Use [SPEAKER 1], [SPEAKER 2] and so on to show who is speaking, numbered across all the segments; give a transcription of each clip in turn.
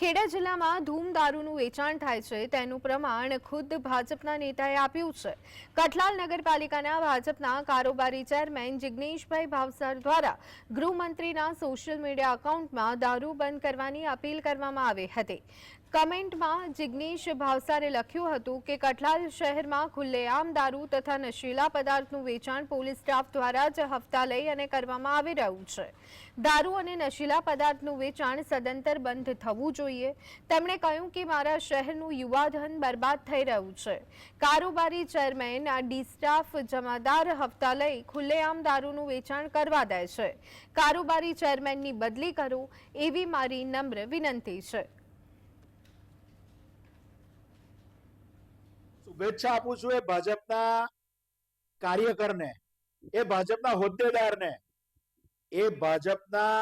[SPEAKER 1] ખેડા જિલ્લામાં ધૂમ દારૂનું વેચાણ થાય છે. તેનું પ્રમાણ ખુદ ભાજપના નેતાએ આપ્યું છે. કઠલાલ નગરપાલિકાના ભાજપના કારોબારી ચેરમેન જિગ્નેશભાઈ ભાવસાર દ્વારા ગૃહમંત્રીના સોશિયલ મીડિયા એકાઉન્ટમાં દારૂ બંધ કરવાની અપીલ કરવામાં આવી હતી. કમેન્ટમાં જિગ્નેશ ભાવસારે લખ્યું હતું કે, કઠલાલ શહેરમાં ખુલ્લેઆમ દારૂ તથા નશીલા પદાર્થનું વેચાણ પોલીસ સ્ટાફ દ્વારા જ હપ્તા લઈ અને કરવામાં આવી રહ્યું છે. દારૂ અને નશીલા પદાર્થનું વેચાણ સદંતર બંધ થવું જોઈએ તેમણે કહ્યું કે મારા શહેરનું યુવાધન બરબાદ થઈ રહ્યું છે. કારોબારી ચેરમેન આ ડીસ્ટાફ, જમાદાર હપ્તા લઈ ખુલ્લેઆમ દારૂનું વેચાણ કરવા દે છે. કારોબારી ચેરમેનની બદલી કરો એવી મારી નમ્ર વિનંતી છે.
[SPEAKER 2] શુભેચ્છા આપું છું એ ભાજપના કાર્યકરને, એ ભાજપના હોદ્દેદારને, એ ભાજપના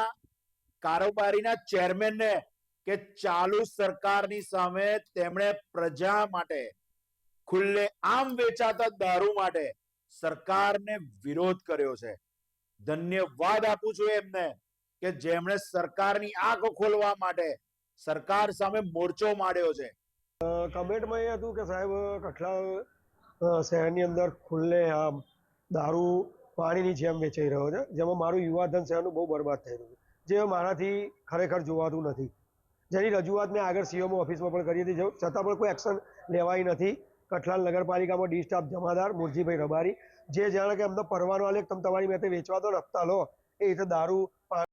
[SPEAKER 2] કારોબારીના ચેરમેનને કે ચાલુ સરકારની સામે તેમણે પ્રજા માટે ખુલ્લે આમ વેચાતા દારૂ માટે સરકારને વિરોધ કર્યો છે. ધન્યવાદ આપું છું એમને કે જેમણે સરકારની આંખ ખોલવા માટે સરકાર સામે મોરચો માંડ્યો છે.
[SPEAKER 3] કમેન્ટમાં એ હતું કે સાહેબ કઠલા શહેરની અંદર ખુલ્લે આમ દારૂ પાણીની જેમ વેચાઈ રહ્યો છે, જેમાં મારું યુવાધન શહેરનું બહુ બરબાદ થઈ રહ્યું છે. જે મારાથી ખરેખર જોવાતું નથી. જેની રજૂઆત મેં આગળ સીએમઓ ઓફિસમાં પણ કરી હતી. છતાં પણ કોઈ એક્શન લેવાઈ નથી. કઠલાલ નગરપાલિકામાં ડી સ્ટાફ જમાદાર મુરજીભાઈ રબારી. જે જાણે કે અમને પરવાનો આલે તમે તમારી મેં વેચવા દો ને લો. એ રીતે દારૂ